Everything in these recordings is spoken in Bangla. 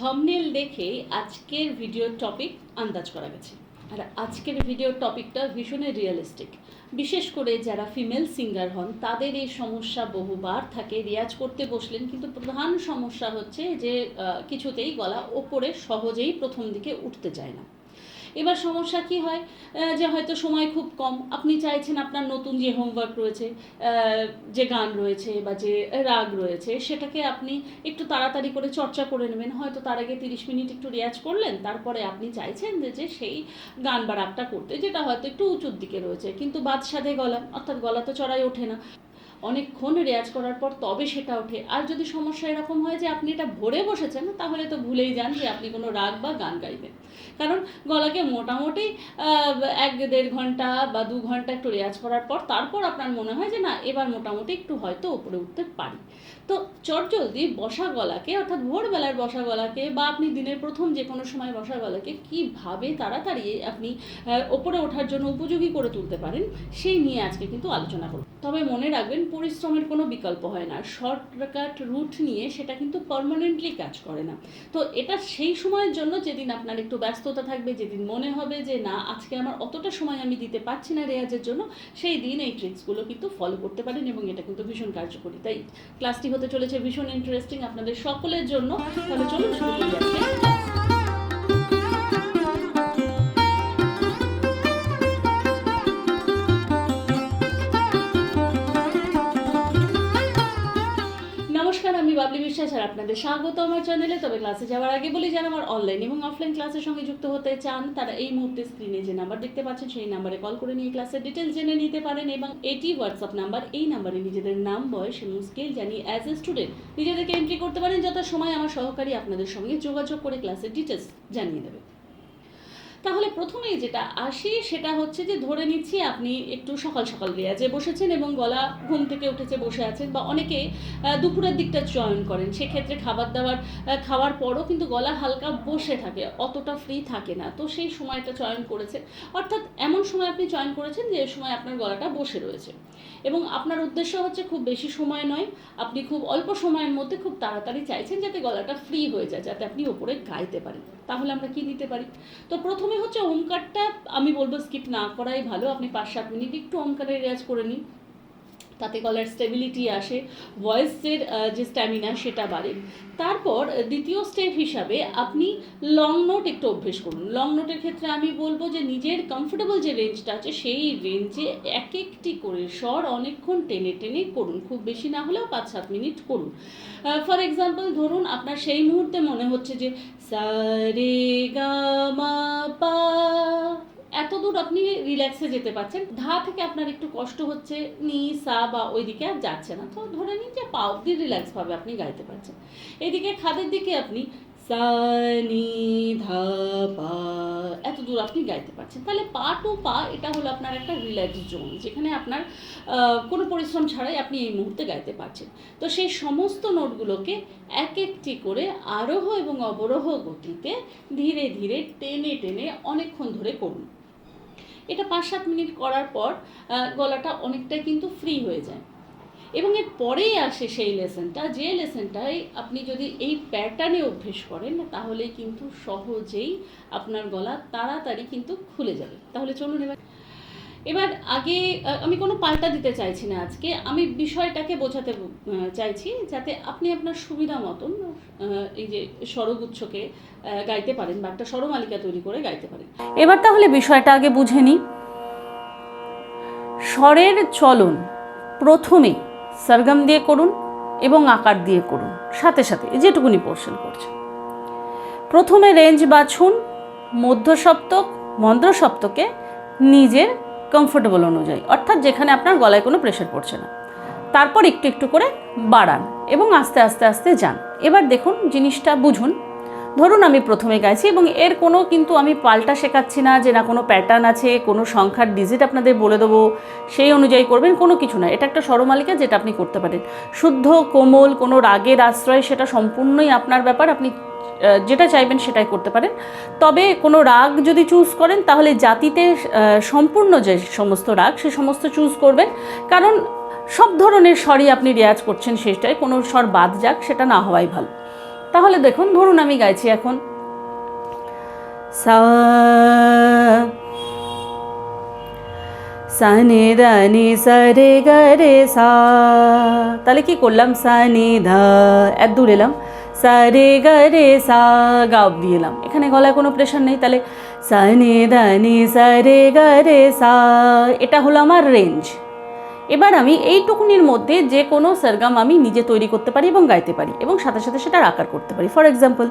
থামনেল দেখে আজকের ভিডিও টপিক আন্দাজ করা গেছে। আর আজকের ভিডিও টপিকটা ভীষণই রিয়েলিস্টিক বিশেষ করে যারা ফিমেল সিঙ্গার হন, তাদের এই সমস্যা বহুবার থাকে। রিয়াজ করতে বসলেন, কিন্তু প্রধান সমস্যা হচ্ছে যে কিছুতেই গলা ওপরে সহজেই প্রথম দিকে উঠতে চায় না। এবার সমস্যা কি হয়? যে হয়তো সময় খুব কম। আপনি চাইছেন আপনার নতুন যে হোমওয়ার্ক রয়েছে যে গান রয়েছে বা যে রাগ রয়েছে, সেটাকে আপনি একটু তাড়াতাড়ি করে চর্চা করে নেবেন। হয়তো তার আগে তিরিশ মিনিট একটু রেয়াজ করলেন, তারপরে আপনি চাইছেন যে যে সেই গান বা রাগটা করতে, যেটা হয়তো একটু উঁচুর দিকে রয়েছে। কিন্তু বাদসাধে গলা, অর্থাৎ গলা তো চড়াই ওঠে না। অনেকক্ষণ রেয়াজ করার পর তবে সেটা ওঠে। আর যদি সমস্যা এরকম হয় যে আপনি এটা ভরে বসেছেন, তাহলে তো ভুলেই যান যে আপনি কোনো রাগ বা গান গাইবেন। কারণ গলাকে মোটামুটি এক দেড় ঘণ্টা বা দু ঘণ্টা একটু রেয়াজ করার পর তারপর আপনার মনে হয় যে না, এবার মোটামুটি একটু হয়তো উপরে উঠতে পারি। তো চটজলদি বসা গলাকে, অর্থাৎ ভোরবেলার বসা গলাকে বা আপনি দিনের প্রথম যে কোনো সময় বসা গলাকে কীভাবে তাড়াতাড়ি আপনি ওপরে ওঠার জন্য উপযোগী করে তুলতে পারেন, সেই নিয়ে আজকে কিন্তু আলোচনা করব। তবে মনে রাখবেন, পরিশ্রমের কোনো বিকল্প হয় না। শর্টকাট রুট নিয়ে সেটা কিন্তু পার্মানেন্টলি কাজ করে না। তো এটা সেই সময়ের জন্য যেদিন আপনার একটু ব্যস্ততা থাকবে, যেদিন মনে হবে যে, না, আজকে আমার অতটা সময় আমি দিতে পারছি না রেয়াজের জন্য, সেই দিন এই ট্রিক্সগুলো কিন্তু ফলো করতে পারেন এবং এটা কিন্তু ভীষণ কার্যকরী। তাই ক্লাসটি হতে চলেছে ভীষণ ইন্টারেস্টিং আপনাদের সকলের জন্য। তাহলে চলুন শুরু বিশ্বাস, আর আপনাদের স্বাগত আমার চ্যানেলে তবে ক্লাসে যাওয়ার আগে বলি, যারা আমার অনলাইন এবং অফলাইন ক্লাসের সঙ্গে যুক্ত হতে চান, তারা এই মুহূর্তে স্ক্রিনে যে নাম্বার দেখতে পাচ্ছেন, সেই নাম্বারে কল করে নিয়ে ক্লাসের ডিটেলস জেনে নিতে পারেন এবং এটি হোয়াটসঅ্যাপ নাম্বার এই নাম্বারে নিজেদের নাম, বয়স এবং স্কেল জানিয়ে অ্যাজ এ স্টুডেন্ট নিজেদেরকে এন্ট্রি করতে পারেন যত সময় আমার সহকারী আপনাদের সঙ্গে যোগাযোগ করে ক্লাসের ডিটেলস জানিয়ে দেবে। তাহলে প্রথমেই যেটা আসি সেটা হচ্ছে যে ধরে নিচ্ছি আপনি একটু সকাল সকাল রেয়াজে বসেছেন এবং গলা ঘুম থেকে উঠেছে, বসে আছেন বা অনেকে দুপুরের দিকটা চয়ন করেন। সেক্ষেত্রে খাবার দাবার খাওয়ার পরও কিন্তু গলা হালকা বসে থাকে, অতটা ফ্রি থাকে না। তো সেই সময়টা চয়ন করেছেন। অর্থাৎ এমন সময় আপনি চয়ন করেছেন যে সময় আপনার গলাটা বসে রয়েছে। এবং আপনার উদ্দেশ্য হচ্ছে খুব বেশি সময় নয়। আপনি খুব অল্প সময়ের মধ্যে খুব তাড়াতাড়ি চাইছেন যাতে গলাটা ফ্রি হয়ে যায়, যাতে আপনি ওপরে গাইতে পারেন। তাহলে আমরা কি নিতে পারি? তো প্রথমে হচ্ছে ওমকারটা আমি বলব স্কিপ না করাই ভালো। আপনি পাঁচ সাত মিনিট একটু ওমকারের রেয়াজ করে নিন। তাতে গলার স্টেবিলিটি আসে ভয়েসের যে স্ট্যামিনা সেটা বাড়ে। তারপর দ্বিতীয় স্টেপ হিসাবে আপনি লং নোট একটু অভ্যেস করুন। লং নোটের ক্ষেত্রে আমি বলব যে নিজের কমফোর্টেবল যে রেঞ্জটা আছে, সেই রেঞ্জে এক একটি করে স্বর অনেকক্ষণ টেনে টেনে করুন। খুব বেশি না হলেও পাঁচ সাত মিনিট করুন। ফর এক্সাম্পল ধরুন আপনার সেই মুহূর্তে মনে হচ্ছে যে সা রে গা মা পা। এত দূর আপনি রিল্যাক্সে যেতে পারছেন, ধা থেকে আপনার একটু কষ্ট হচ্ছে, নি, সা বা ওই দিকে আর যাচ্ছে না। তো ধরে নিন যে পা অব্দি রিল্যাক্স ভাবে আপনি গাইতে পারছেন। এদিকে খাদের দিকে আপনি সা, নি, ধা, পা এত দূর আপনি গাইতে পারছেন। তাহলে পা টু পা, এটা হলো আপনার একটা রিল্যাক্স জোন যেখানে আপনার কোনো পরিশ্রম ছাড়াই আপনি এই মুহূর্তে গাইতে পারছেন। তো সেই সমস্ত নোটগুলোকে এক একটি করে আরোহ এবং অবরোহ গতিতে ধীরে ধীরে টেনে টেনে অনেকক্ষণ ধরে করুন। এটা পাঁচ সাত মিনিট করার পর গলাটা অনেকটাই কিন্তু ফ্রি হয়ে যায়। এবং এর পরেই আসে সেই লেসেনটা, যে লেসেনটাই আপনি যদি এই প্যাটার্নে অভ্যেস করেন তাহলে কিন্তু সহজেই আপনার গলা তাড়াতাড়ি কিন্তু খুলে যাবে। তাহলে চলুন এবার এবার আগে আমি কোনো পাল্টা দিতে চাইছি না আজকে। আমি বিষয়টাকে বোঝাতে চাইছি যাতে আপনি আপনার সুবিধা মতন এই যে স্বরগুচ্ছকে গাইতে পারেন বা একটা স্বরমালিকা তৈরি করে গাইতে পারেন। এবার তাহলে বিষয়টা আগে বুঝে নিই। স্বরের চলন প্রথমে সরগম দিয়ে করুন এবং আকার দিয়ে করুন, সাথে সাথে যেটুকুনি পোর্শন করছে। প্রথমে রেঞ্জ বাছুন, মধ্য সপ্তক, মন্দ্র সপ্তকে নিজের কমফোর্টেবল অনুযায়ী। অর্থাৎ যেখানে আপনার গলায় কোনো প্রেশার পড়ছে না। তারপর একটু একটু করে বাড়ান এবং আস্তে আস্তে আস্তে যান। এবার দেখুন জিনিসটা বুঝুন। ধরুন আমি প্রথমে গাইছি এবং এর কোনো কিন্তু আমি পাল্টা শেখাচ্ছি না যে না কোনো প্যাটার্ন আছে, কোনো সংখ্যার ডিজিট আপনাদের বলে দেবো, সেই অনুযায়ী করবেন, কোনো কিছু না। এটা একটা স্বরমালিকা যেটা আপনি করতে পারেন। শুদ্ধ, কোমল, কোনো রাগের আশ্রয়, সেটা সম্পূর্ণই আপনার ব্যাপার। আপনি যেটা চাইবেন সেটাই করতে পারেন। তবে কোনো রাগ যদি চুজ করেন, তাহলে জাতিতে সম্পূর্ণ যে সমস্ত রাগ, সে সমস্ত চুজ করবেন। কারণ সব ধরনের স্বরই আপনি রেয়াজ করছেন সেটাই, কোনো স্বর বাদ যাক, সেটা না হওয়াই ভালো। তাহলে দেখুন, ধরুন আমি গাইছি এখন। সা, সানি দানি সারে গারে সা। তাহলে কি করলাম? সানি ধা। এত দূর এলাম। সারে গারে সা, গা অব্দি এলাম। এখানে গলায় কোনো প্রেশার নেই, তাহলে সানি দানি সারে গারে সা, এটা হলো আমার রেঞ্জ এবার আমি এইটুকুনির মধ্যে যে কোনো সরগাম আমি নিজে তৈরি করতে পারি এবং গাইতে পারি এবং সাথে সাথে সেটার আকার করতে পারি। ফর এক্সাম্পল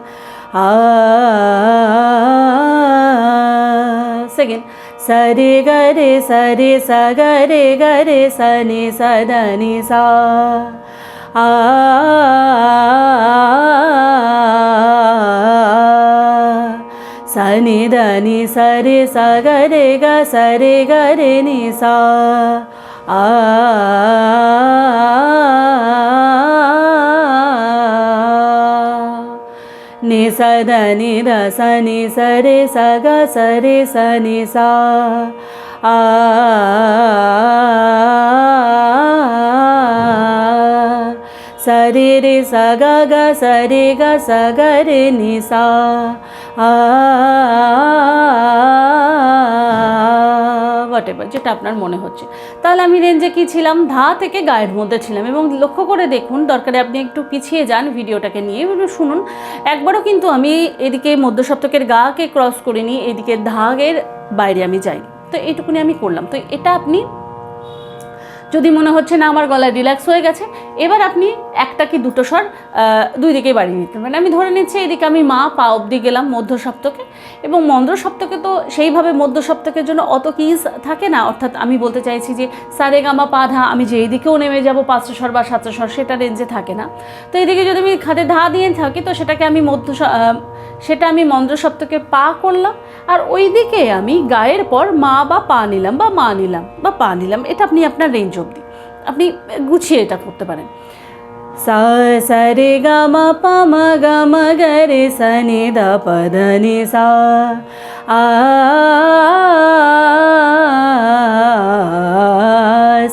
সেকেন্ড সরে গরে সরে স, গরে গরে সনে সদনি সা, আ సని దని సరి సగరే గ సరి గరే ని సా ఆ ని సద ని ద సని సరే సగ సరే సని సా ఆ సరి రి సగ గ సరి గ సగ రి ని సా হোয়াট এভার যেটা আপনার মনে হচ্ছে। তাহলে আমি রেঞ্জে কি ছিলাম? ধা থেকে গায়ের মধ্যে ছিলাম এবং লক্ষ্য করে দেখুন, দরকারে আপনি একটু পিছিয়ে যান ভিডিওটাকে নিয়ে। শুনুন, একবারও কিন্তু আমি এদিকে মধ্য সপ্তকের গাকে ক্রস করে নিয়ে এদিকে ধাগের বাইরে আমি যাইনি। তো এইটুকুনি আমি করলাম। তো এটা আপনি যদি মনে হচ্ছে না আমার গলায় রিল্যাক্স হয়ে গেছে, এবার আপনি একটা কি দুটো স্বর দুই দিকে বাড়িয়ে নিতে পারেন। আমি ধরে নিচ্ছি এদিকে আমি মা, পা অবধি গেলাম মধ্য সপ্তকে এবং মন্দ্র সপ্তকে তো সেইভাবে মধ্য সপ্তকের জন্য অত কিজ থাকে না। অর্থাৎ আমি বলতে চাইছি যে, সারে গামা পা ধা, আমি যেই দিকেও নেমে যাব পাঁচশো স্বর বা সাতশো স্বর, সেটা রেঞ্জে থাকে না। তো এদিকে যদি আমি খাতে ধা দিয়ে থাকি, তো সেটাকে আমি মধ্য সেটা আমি মন্দ্র সপ্তকে পা করলাম, আর ওই দিকে আমি গায়ের পর মা বা পা নিলাম বা মা নিলাম বা পা নিলাম, এটা আপনি আপনার রেঞ্জ অবধি। আপনি গুছিয়ে এটা করতে পারেন। সা সা রে গা মা পা মা গা মা গা রে সা নি দা প ধ নি সা। আ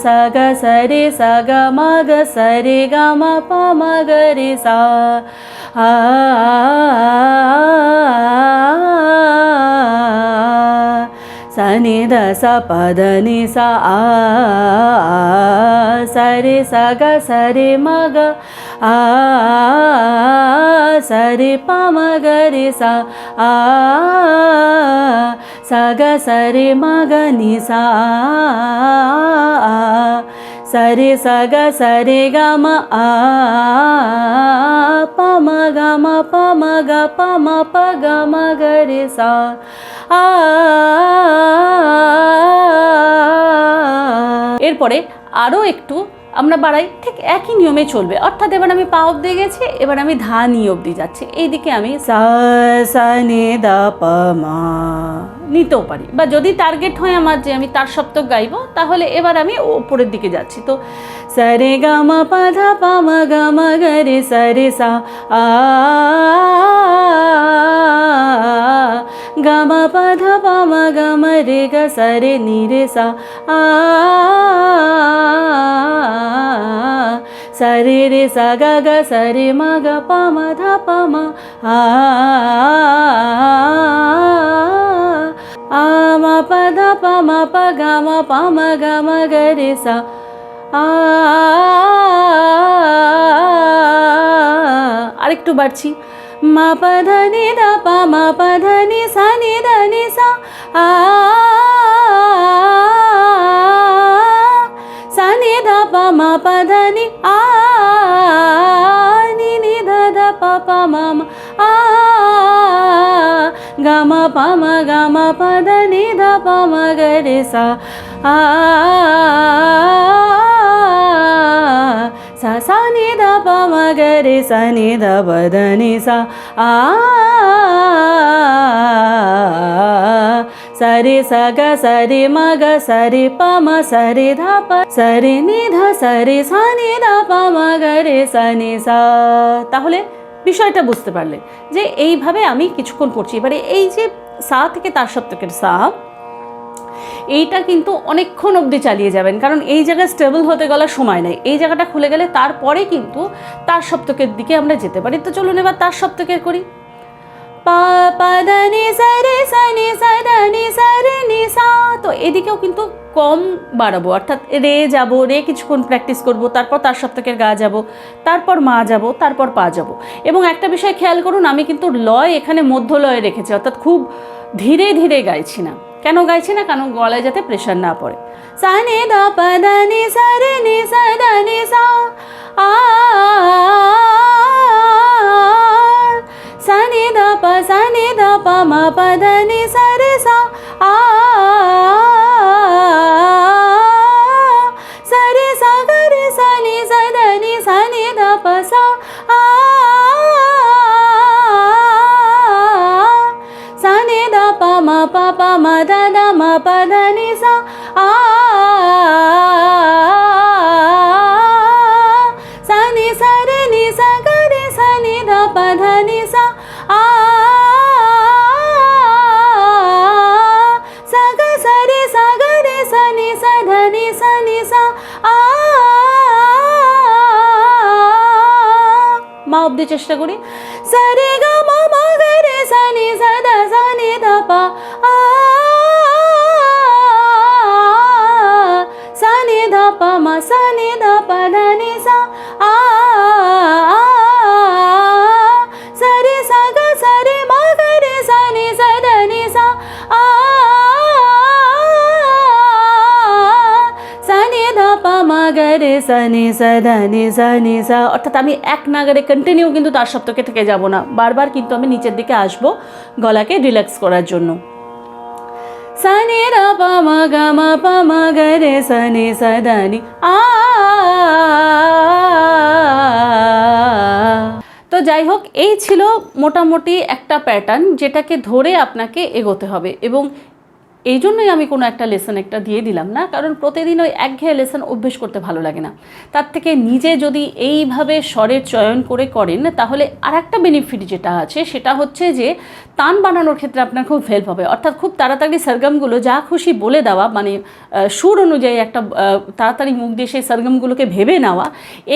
সা গা সা রে সা গা মা গা সা রে গা মা পা মা গা রে সা। আ সা নি দ সা প দ নি সা আ সা রে সা গা সা রে মা গা আ সা রে পা মা গা মা পা মা গা পা মা পা গা মা গা রে সা আ এরপরে আরও একটু আমরা বাড়াই, ঠিক একই নিয়মে চলবে। অর্থাৎ এবার আমি পা অব্দি গেছি, এবার আমি ধা নিয়ে অব্দি যাচ্ছি। এইদিকে আমি সা সা, নে, দা, পা, মা নিতেও পারি। বা যদি টার্গেট হয় আমার যে আমি তার সপ্তক গাইবো, তাহলে এবার আমি ওপরের দিকে যাচ্ছি। তো সরে গা মা পা ধা পা মা গা রে সরে সা আ গা মা পা ধা পা মা গা মা রে গা সরে নি রে সা আ সরে রে সা গা গা সরে মা গা পা মা ধা পা মা আ আ মা পা ধা পা মা পা গা মা পা মা গা মা গা রে সা আ আরেকটু বাড়ছি মা পা ধা নি দা পা মা পা ধা নি সা নি দা নি সা আ পা মা গা মা পা ধা নি ধা পা মা গা রে সা আ সা সা নি ধা পা মা গা রে সা নি ধা পা ধা নি সা আ সরে সা গা সরে মা গা সরে পা মা সরে ধা পা সরে নি ধা সরে সা নি ধা পা মা গা রে সা নি সা তাহলে বিষয়টা বুঝতে পারলে যে এইভাবে আমি কিছুক্ষণ পড়ছি। এবারে এই যে সা থেকে তার সপ্তকের সা, এইটা কিন্তু অনেকক্ষণ অবধি চালিয়ে যাবেন। কারণ এই জায়গায় স্টেবল হতে গেলার সময় নেই। এই জায়গাটা খুলে গেলে তারপরে কিন্তু তার সপ্তকের দিকে আমরা যেতে পারি। তো চলুন এবার তার সপ্তকের করি। পা পা, দা, নি, সা, রে, সা, নি, সা, দা, নি, সা, রে, নি, সা। তো এদিকেও কিন্তু কম বাড়াবো, অর্থাৎ রে যাব, রে কিছুক্ষণ প্র্যাকটিস করব, তারপর তার সপ্তকের গা যাব, তারপর মা যাব, তারপর পা যাব। এবং একটা বিষয় খেয়াল করুন, আমি কিন্তু লয় এখানে মধ্য লয়ে রেখেছি, অর্থাৎ খুব ধীরে ধীরে গাইছি না। কেন গাইছি না? কারণ গলায় যাতে প্রেশার না পড়ে। সা নে দা পা দা নি সা রে নি সা দা নি সা, আ sa ni da pa sa ni da pa ma pa da ni pa ma pa pa ma da da ma pa da ni sa a sa ni sa re ni sa ga re sa ni da pa dha ni sa a sa ga sa re sa ga re sa ni sa dha ni sa ni sa a মা অব্দি চেষ্টা করি সা রে গা মা মা গা রে সা নি সা দা সা নি দা রে সা নি সা ধা নি সা অর্থাৎ আমি এক নাগারে কন্টিনিউ কিন্তু তার সপ্তকে থেকে যাব না। বারবার কিন্তু আমি নিচের দিকে আসব গলাকে রিল্যাক্স করার জন্য। সা নি রা পা মা গা মা পা মা গা রে সা নি সা ধা নি আ, তো যাই হোক, এই ছিল মোটামুটি একটা প্যাটার্ন যেটাকে ধরে আপনাকে এগোতে হবে এবং এই জন্যই আমি কোনো একটা লেসন একটা দিয়ে দিলাম না, কারণ প্রতিদিন ওই একঘেয়ে লেসন অভ্যেস করতে ভালো লাগে না। তার থেকে নিজে যদি এইভাবে স্বরের চয়ন করে করেন, তাহলে আর একটা বেনিফিট যেটা আছে, সেটা হচ্ছে যে তান বানানোর ক্ষেত্রে আপনার খুব হেল্প হবে। অর্থাৎ খুব তাড়াতাড়ি সরগমগুলো যা খুশি বলে দেওয়া মানে সুর অনুযায়ী একটা তাড়াতাড়ি মুখ দিয়ে সেই সরগমগুলোকে ভেবে নেওয়া,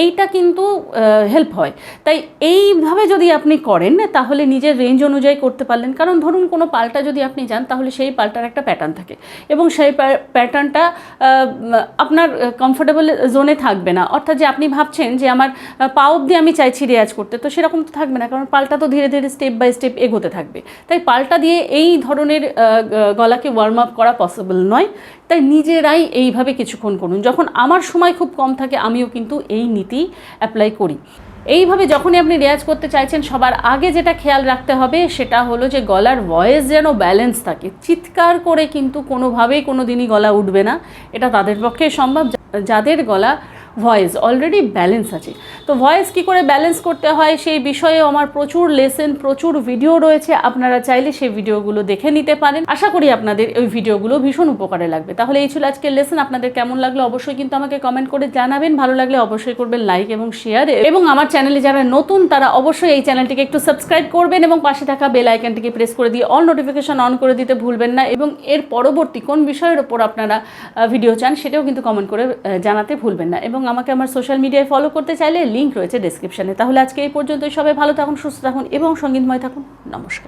এইটা কিন্তু হেল্প হয়। তাই এইভাবে যদি আপনি করেন, তাহলে নিজের রেঞ্জ অনুযায়ী করতে পারলেন। কারণ ধরুন কোনো পাল্টা যদি আপনি যান, তাহলে সেই পাল্টার একটা প্যাটার্ন থাকে। এবং সেই প্যাটার্নটা আপনার কমফোর্টেবল জোনে থাকবে না। অর্থাৎ যে আপনি ভাবছেন যে আমার পা অবধি আমি চাইছি রেয়াজ করতে, তো সেরকম তো থাকবে না। কারণ পাল্টা তো ধীরে ধীরে স্টেপ বাই স্টেপ এগোতে থাকবে। তাই পাল্টা দিয়ে এই ধরনের গলাকে ওয়ার্ম আপ করা পসিবল নয়। তাই নিজেরাই এইভাবে কিছুক্ষণ করুন। যখন আমার সময় খুব কম থাকে, আমিও কিন্তু এই নীতি অ্যাপ্লাই করি। এইভাবে যখনই আপনি রেয়াজ করতে চাইছেন, সবার আগে যেটা খেয়াল রাখতে হবে সেটা হলো যে গলার ভয়েস যেন ব্যালেন্স থাকে। চিৎকার করে কিন্তু কোনোভাবেই কোনো দিনই গলা উঠবে না। এটা তাদের পক্ষে সম্ভব। যাদের গলা ভয়েস অলরেডি ব্যালেন্স আছে। তো ভয়েস কি করে ব্যালেন্স করতে হয় সেই বিষয়ে আমার প্রচুর লেসেন প্রচুর ভিডিও রয়েছে। আপনারা চাইলে সেই ভিডিওগুলো দেখে নিতে পারেন। আশা করি আপনাদের ওই ভিডিওগুলো ভীষণ উপকারে লাগবে। তাহলে এই ছিল আজকের লেসন আপনাদের কেমন লাগল অবশ্যই কিন্তু আমাকে কমেন্ট করে জানাবেন। ভালো লাগলে অবশ্যই করবেন লাইক এবং শেয়ার এবং আমার চ্যানেলে যারা নতুন, তারা অবশ্যই এই চ্যানেলটিকে একটু সাবস্ক্রাইব করবেন এবং পাশে থাকা বেল আইকনটিকে প্রেস করে দিয়ে অল নোটিফিকেশন অন করে দিতে ভুলবেন না। এবং এর পরবর্তী কোন বিষয়ের ওপর আপনারা ভিডিও চান, সেটাও কিন্তু কমেন্ট করে জানাতে ভুলবেন না। এবং আমাকে আমার সোশ্যাল মিডিয়ায় ফলো করতে চাইলে লিঙ্ক রয়েছে ডিসক্রিপশানে তাহলে আজকে এই পর্যন্তই। সবাই ভালো থাকুন, সুস্থ থাকুন এবং সঙ্গীতময় থাকুন। নমস্কার।